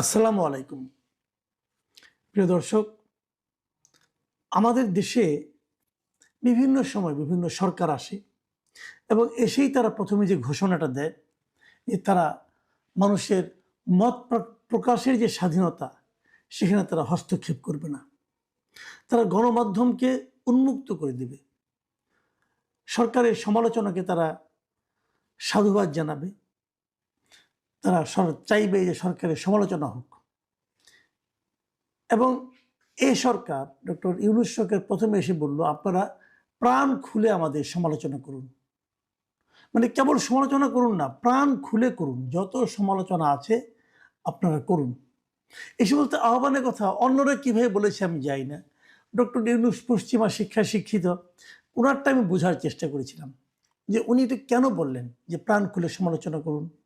আসসালামু আলাইকুম। প্রিয় দর্শক, আমাদের দেশে বিভিন্ন সময় বিভিন্ন সরকার আসে এবং এসেই তারা প্রথমে যে ঘোষণাটা দেয় যে তারা মানুষের মত প্রকাশের যে স্বাধীনতা, সেখানে তারা হস্তক্ষেপ করবে না। তারা গণমাধ্যমকে উন্মুক্ত করে দেবে। সরকারের সমালোচনাকে তারা সাধুবাদ জানাবে। তারা চাইবে যে সরকারের সমালোচনা হোক। এবং এই সরকার, ডক্টর ইউনুস সরকার প্রথমে এসে বলল, আপনারা প্রাণ খুলে আমাদের সমালোচনা করুন। মানে কেবল সমালোচনা করুন না, প্রাণ খুলে করুন, যত সমালোচনা আছে আপনারা করুন। এই সমস্ত আহ্বানের কথা অন্যরা কীভাবে বলেছে আমি যাই না। ডক্টর ইউনুস পশ্চিমা শিক্ষা শিক্ষিত ওনারটা আমি বোঝার চেষ্টা করেছিলাম যে উনি এটা কেন বললেন যে প্রাণ খুলে সমালোচনা করুন?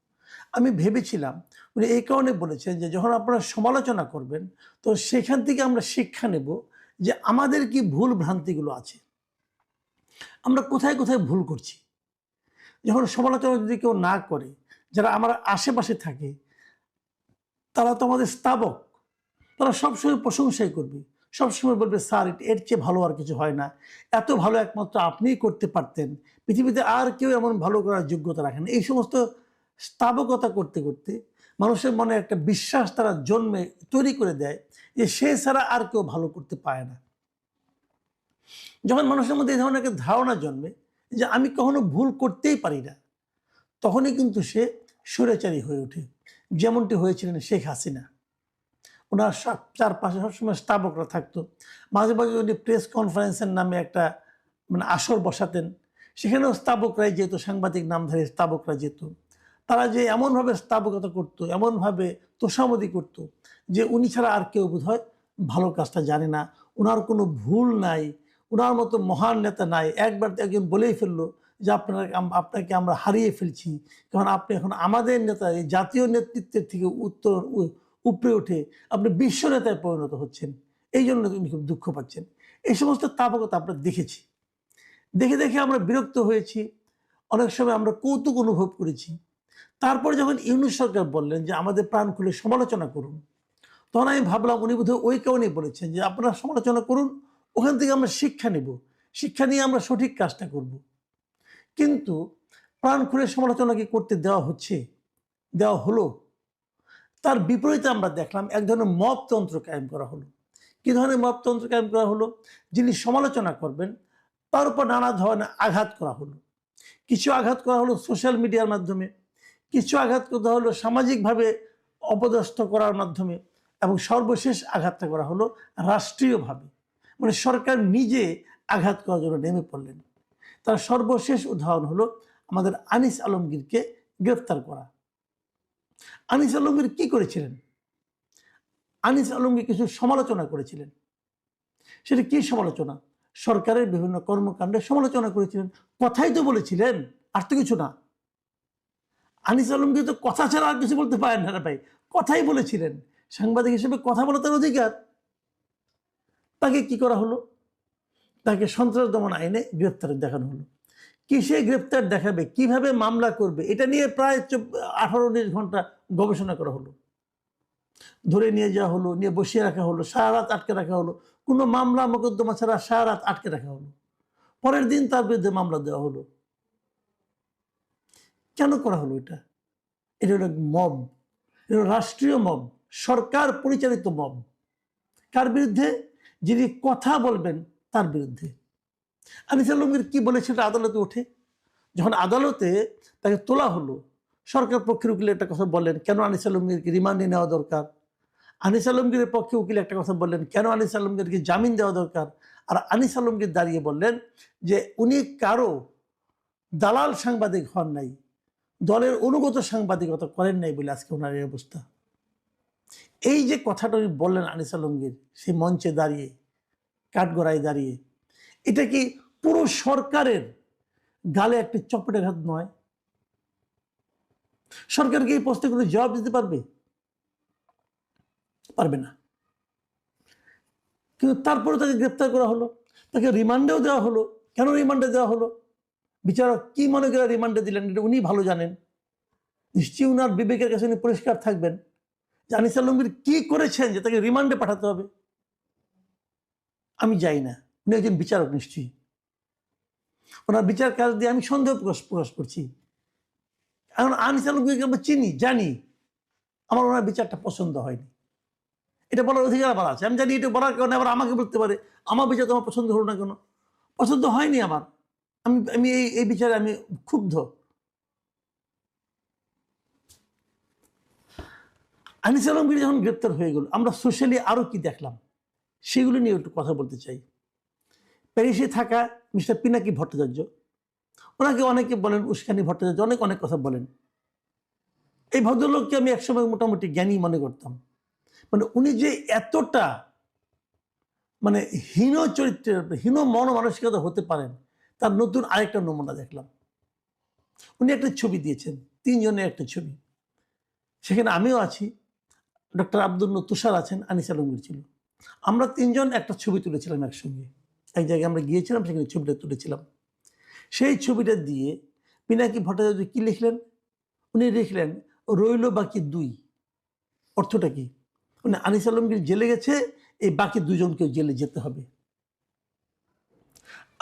আমি ভেবেছিলাম, উনি এই কারণে বলেছেন যে যখন আপনারা সমালোচনা করবেন, তো সেখান থেকে আমরা শিক্ষা নেব যে আমাদের কি ভুল ভ্রান্তিগুলো আছে। আমরা কোথায় কোথায় ভুল করছি। যখন সমালোচনা যদি কেউ না করে, যারা আমার আশেপাশে থাকে, তারা তো আমাদের স্থাবক তারা সবসময় প্রশংসাই করবে। সবসময় বলবে, স্যার এর- চেয়ে ভালো আর কিছু হয় না। এত ভালো একমাত্র আপনিই করতে পারতেন। পৃথিবীতে আর কেউ এমন ভালো করার যোগ্যতা রাখেন। এই সমস্ত স্থাবকতা করতে করতে মানুষের মনে একটা বিশ্বাস তারা জন্মে তৈরি করে দেয় যে সে ছাড়া আর কেউ ভালো করতে পারে না। যখন মানুষের মধ্যে এই ধরনের একটা ধারণা জন্মে যে আমি কখনো ভুল করতেই পারি না, তখনই কিন্তু সে স্বৈরাচারী হয়ে ওঠে। যেমনটি হয়েছিলেন শেখ হাসিনা। ওনার সব- চারপাশে সবসময় স্থাবকরা থাকতো। মাঝে মাঝে উনি প্রেস কনফারেন্সের নামে একটা মানে আসর বসাতেন। সেখানেও স্থাবকরাই যেত, সাংবাদিক নামধারী স্থাবকরা যেত। তারা যে এমনভাবে স্থাপকতা করতো, এমনভাবে তোষামদি করতো যে উনি ছাড়া আর কেউ বোধ হয় ভালো কাজটা জানে না। ওনার কোনো ভুল নাই ওনার মতো মহান নেতা নাই। একবার একজন বলেই ফেলল যে আপনার আপনাকে আমরা হারিয়ে ফেলছি। কারণ আপনি এখন আমাদের নেতা, এই জাতীয় নেতৃত্বের থেকে উত্তর উপরে উঠে আপনি বিশ্ব নেতায় পরিণত হচ্ছেন। এই জন্য উনি খুব দুঃখ পাচ্ছেন। এই সমস্ত তাপকতা আমরা দেখেছি। দেখে দেখে আমরা বিরক্ত হয়েছি। অনেক সময় আমরা কৌতুক অনুভব করেছি। তারপরে যখন ইউনুস সরকার বললেন যে আমাদের প্রাণ খুলে সমালোচনা করুন, তখন আমি ভাবলাম উনি বোধহয় ওই কারণেই বলেছেন যে আপনারা সমালোচনা করুন, ওখান থেকে আমরা শিক্ষা নেব, শিক্ষা নিয়ে আমরা সঠিক কাজটা করব। কিন্তু প্রাণ খুলে সমালোচনা কি করতে দেওয়া হচ্ছে, দেওয়া হলো? তার বিপরীতে আমরা দেখলাম এক ধরনের মপতন্ত্র কায়েম করা হলো। কি ধরনের মপতন্ত্র কায়েম করা হলো? যিনি সমালোচনা করবেন, তার উপর নানা ধরনের আঘাত করা হলো। কিছু আঘাত করা হলো সোশ্যাল মিডিয়ার মাধ্যমে কিছু আঘাত করতে হলো, সামাজিকভাবে অপদস্থ করার মাধ্যমে এবং সর্বশেষ আঘাতটা করা হলো রাষ্ট্রীয়ভাবে। মানে সরকার নিজে আঘাত করার জন্য নেমে পড়লেন। তার সর্বশেষ উদাহরণ হলো আমাদের আনিস আলমগীরকে গ্রেফতার করা। আনিস আলমগীর কি করেছিলেন? আনিস আলমগীর কিছু সমালোচনা করেছিলেন। সেটা কি সমালোচনা? সরকারের বিভিন্ন কর্মকাণ্ডের সমালোচনা করেছিলেন। কথাই তো বলেছিলেন, আর তো কিছু না। আনিস আলমগীর তো কথা ছাড়া আর কিছু বলতে পারেন না ভাই। কথাই বলেছিলেন। সাংবাদিক হিসেবে কথা বলা তার অধিকার। তাকে কি করা হলো? তাকে সন্ত্রাস দমন আইনে গ্রেপ্তার দেখানো হলো। কিসে গ্রেপ্তার দেখাবে? কীভাবে মামলা করবে? এটা নিয়ে প্রায় আঠারো উনিশ ঘণ্টা গবেষণা করা হলো। ধরে নিয়ে যাওয়া হলো, নিয়ে বসিয়ে রাখা হলো, সারা রাত আটকে রাখা হলো। কোনো মামলা, মোকদ্দমা ছাড়া সারা রাত আটকে রাখা হলো। পরের দিন তার বিরুদ্ধে মামলা দেওয়া হলো। কেন করা হলো এটা? এটা হলো মব এটা রাষ্ট্রীয় মব সরকার পরিচালিত মব কার বিরুদ্ধে? যিনি কথা বলবেন তার বিরুদ্ধে। আনিস কি বলে সেটা আদালতে ওঠে? যখন আদালতে তাকে তোলা হলো, সরকার পক্ষের উকিল একটা কথা বললেন, কেন আনিস আলমগীরকে রিমান্ডে নেওয়া দরকার? আনিস আলমগীরের পক্ষে উকিল একটা কথা বললেন, কেন আনিস আলমগীরকে জামিন দেওয়া দরকার? আর আনিস আলমগীর দাঁড়িয়ে বললেন যে, উনি কারও দালাল সাংবাদিক হন নাই। দলের অনুগত সাংবাদিকতা করেন নাই বলে আজকে ওনার এই অবস্থা। এই যে কথাটা উনি বললেন আনিস আলমগীর সেই মঞ্চে দাঁড়িয়ে, কাঠগড়ায় দাঁড়িয়ে, এটা কি পুরো সরকারের গালে একটি চপেটাঘাত নয়? সরকার কি এই প্রশ্নগুলো জবাব দিতে পারবে? পারবে না। কিন্তু তারপরে তাকে গ্রেপ্তার করা হলো, তাকে রিমান্ডেও দেওয়া হলো। কেন রিমান্ডে দেওয়া হলো? বিচারক কি মনে করে রিমান্ডে দিলেন? এটা উনি ভালো জানেন। নিশ্চয়ই উনার বিবেকের কাছে উনি পরিষ্কার থাকবেন। যে আনিস আলমগীর কি করেছেন যে তাকে রিমান্ডে পাঠাতে হবে? আমি যাই না। উনি একজন বিচারক নিশ্চয়ই। ওনার বিচার কাজ দিয়ে আমি সন্দেহ প্রকাশ প্রকাশ করছি। এখন আনিস আলমগীরকে আমরা চিনি, জানি। আমার ওনার বিচারটা পছন্দ হয়নি। এটা বলার অধিকার আমার আছে। আমি জানি এটা বলার কারণে আবার আমাকে বলতে পারে, আমার বিচার তোমার পছন্দ হলো না কেন? পছন্দ হয়নি আমার। আমি আমি এই এই বিচারে আমি ক্ষুব্ধ। আনিস আলমগীর যখন গ্রেপ্তার হয়ে গেল, আমরা সোশ্যালি আরও কি দেখলাম? সেগুলো নিয়ে একটু কথা বলতে চাই। প্যারিসে থাকা মিস্টার পিনাকি ভট্টাচার্য, ওনাকে অনেকে বলেন উস্কানি ভট্টাচার্য, অনেক অনেক কথা বলেন। এই ভদ্রলোককে আমি একসময় মোটামুটি জ্ঞানী মনে করতাম। মানে উনি যে এতটা মানে হীন চরিত্রের, হীন মন মানসিকতা হতে পারেন তার নতুন আরেকটা নমুনা দেখলাম। উনি একটা ছবি দিয়েছেন, তিনজনের একটা ছবি। সেখানে আমিও আছি, ডক্টর আব্দুল তুষার আছেন, আনিস আলমগীর ছিল। আমরা তিনজন একটা ছবি তুলেছিলাম একসঙ্গে। এক জায়গায় আমরা গিয়েছিলাম, সেখানে ছবিটা তুলেছিলাম। সেই ছবিটা দিয়ে পিনাকি ভট্টাচার্য কী লিখলেন? উনি লিখলেন, রইল বাকি দুই। অর্থটা কি? মানে আনিস আলমগীর জেলে গেছে, এই বাকি দুজনকে জেলে যেতে হবে।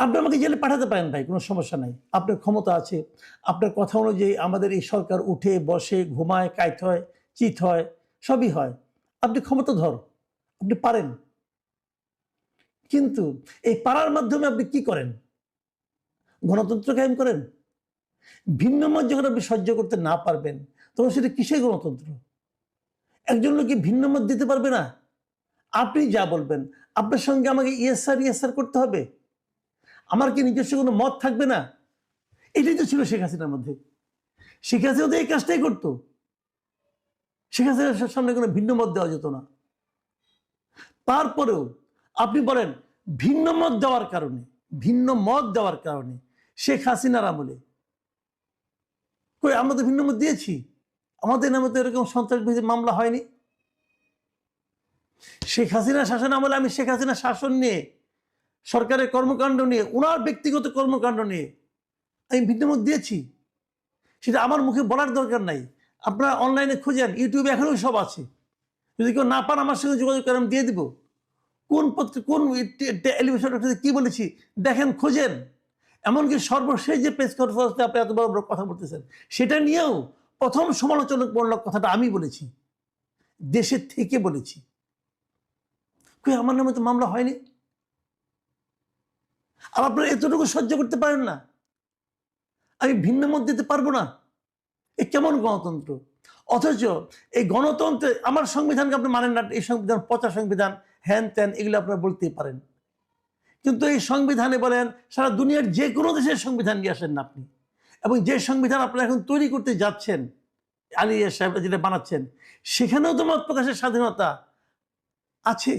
আপনি আমাকে জেলে পাঠাতে পারেন ভাই, কোনো সমস্যা নাই। আপনার ক্ষমতা আছে। আপনার কথা অনুযায়ী আমাদের এই সরকার উঠে, বসে, ঘুমায় কাইট হয়, চিত হয়, সবই হয়। আপনি ক্ষমতা ধর আপনি পারেন। কিন্তু এই পারার মাধ্যমে আপনি কি করেন? গণতন্ত্র কায়েম করেন? ভিন্ন মত যখন আপনি সহ্য করতে না পারবেন, তখন সেটা কিসের গণতন্ত্র? একজন লোককে ভিন্ন মত দিতে পারবে না? আপনি যা বলবেন, আপনার সঙ্গে আমাকে ইয়েসার ইয়েসার করতে হবে? আমার কি নিজস্ব কোনো মত থাকবে না? এটাই তো ছিল শেখ হাসিনার মধ্যে। শেখ হাসিনা তো এই কাজটাই করতো। শেখ হাসিনার সামনে কোনো ভিন্ন মত দেওয়া যেত না। তারপরেও আপনি বলেন, ভিন্ন মত দেওয়ার কারণে, ভিন্ন মত দেওয়ার কারণে শেখ হাসিনার আমলে কই আমরা তো ভিন্ন মত দিয়েছি? আমাদের নামে তো এরকম সন্ত্রাসবাদী মামলা হয়নি। শেখ হাসিনা শাসন আমলে আমি শেখ হাসিনা শাসন নিয়ে সরকারের কর্মকাণ্ড নিয়ে ওনার ব্যক্তিগত কর্মকাণ্ড নিয়ে আমি ভিন্নমত দিয়েছি। সেটা আমার মুখে বলার দরকার নাই। আপনারা অনলাইনে খুঁজেন ইউটিউবে এখনও সব আছে। যদি কেউ না পান আমার সঙ্গে যোগাযোগ করে আমি দিয়ে দিব। কোন পত্রিকা কোন টেলিভিশন কি বলেছি, দেখেন, খোঁজেন। এমনকি সর্বশেষ যে প্রেস কনফারেন্সে আপনি এত বড় বড় কথা বলতেছেন, সেটা নিয়েও প্রথম সমালোচনামূলক কথাটা আমি বলেছি। দেশের থেকে বলেছি। কই, আমার নামে তো মামলা হয়নি? আর আপনারা এতটুকু সহ্য করতে পারেন না। আমি ভিন্ন মত দিতে পারব না। এ কেমন গণতন্ত্র? অথচ এই গণতন্ত্রে আমার সংবিধানকে আপনি মানেন না, এই সংবিধান পচা সংবিধান, হ্যান ত্যান, এগুলো আপনারা বলতেই পারেন। কিন্তু এই সংবিধানে বলেন, সারা দুনিয়ার যে কোনো দেশের সংবিধান নিয়ে আসেন না আপনি। এবং যে সংবিধান আপনারা এখন তৈরি করতে যাচ্ছেন, আলিয়া সাহেব যেটা বানাচ্ছেন, সেখানেও তো মত প্রকাশের স্বাধীনতা আছে।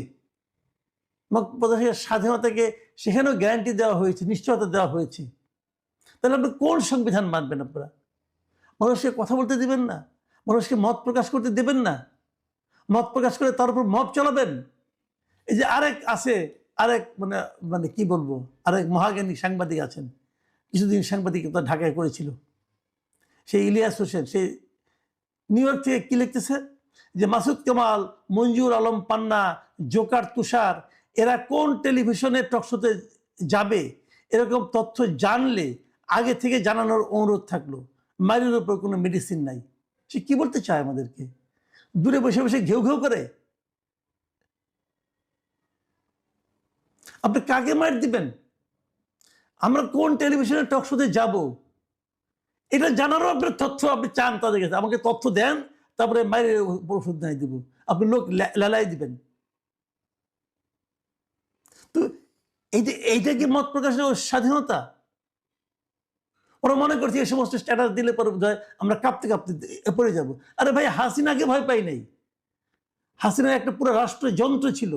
মত প্রকাশের স্বাধীনতাকে সেখানেও গ্যারান্টি দেওয়া হয়েছে, নিশ্চয়তা দেওয়া হয়েছে। তাহলে আপনি কোন সংবিধান মানবেন আপনারা? মানুষকে কথা বলতে দিবেন না? মানুষকে মত প্রকাশ করতে দেবেন না? মত প্রকাশ করে তার উপর মত চালাবেন? এই যে আরেক আছে, আরেক মানে মানে কি বলব? আরেক মহাজ্ঞানী সাংবাদিক আছেন। কিছুদিন সাংবাদিকতা ঢাকায় করেছিল। সেই ইলিয়াস হোসেন সেই নিউ ইয়র্ক থেকে কি লিখতেছে? যে মাসুদ কামাল, মঞ্জুর আলম পান্না, জোকার তুষার এরা কোন টেলিভিশনের টকশোতে যাবে, এরকম তথ্য জানলে আগে থেকে জানানোর অনুরোধ থাকল। মায়ের উপর কোনো মেডিসিন নাই। সে কি বলতে চায় আমাদেরকে? দূরে বসে বসে ঘেউ ঘেউ করে। আপনি কাকে মার দিবেন? আমরা কোন টেলিভিশনের টক শোতে যাব? এটা জানারও আপনার তথ্য আপনি চান তাদের কাছে। আমাকে তথ্য দেন, তারপরে মায়ের ওষুধ নাই দিব। আপনি লোক লেলাই দিবেন। তো এই যে, এইটা কি মত প্রকাশের স্বাধীনতা? ওরা মনে করছে এই সমস্ত স্ট্যাটাস দিলে পরে আমরা কাঁপতে কাঁপতে পড়ে যাব। আরে ভাই, হাসিনাকে ভয় পাই নাই। হাসিনার একটা পুরো রাষ্ট্রের যন্ত্র ছিল,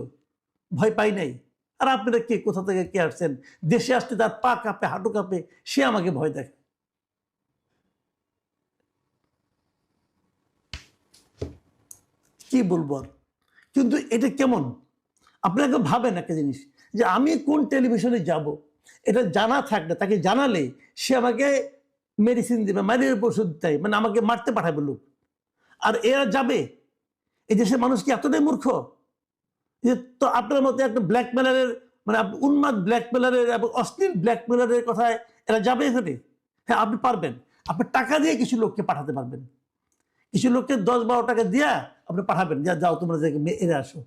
ভয় পাই নাই। আর আপনারা কে, কোথা থেকে কে আসছেন? দেশে আসতে তার পা কাঁপে, হাঁটু কাঁপে, সে আমাকে ভয় দেখে কি বলব আর? কিন্তু এটা কেমন? আপনাকে ভাবেন একটা জিনিস? যে আমি কোন টেলিভিশনে যাব? এটা জানা থাকলে তাকে জানালে সে আমাকে মেডিসিন দেবে মারির ওষুধ দেয় মানে আমাকে মারতে পাঠাবে লোক। আর এরা যাবে? এই দেশের মানুষ কি এতটাই মূর্খ? যে তো আপনার মতো একটা ব্ল্যাকমেলারের মানে উন্মাদ ব্ল্যাকমেলারের এবং অশ্লীল ব্ল্যাকমেলারের কথায় এরা যাবে এখানে? হ্যাঁ আপনি পারবেন। আপনি টাকা দিয়ে কিছু লোককে পাঠাতে পারবেন। কিছু লোককে দশ বারো টাকা দিয়া আপনি পাঠাবেন, যা যাও তোমরা এরে আসো।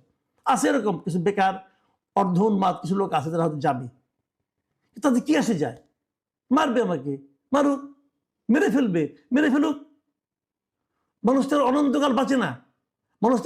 আছে এরকম কিছু বেকার অর্ধ উন্মাদ কিছু লোক আছে তারা হয়তো যাবে। তাদের কি আসে যায়? মারবে আমাকে, মারুক, মেরে ফেলবে, মেরে ফেলুক। মানুষ তার অনন্তকাল বাঁচে না। মানুষ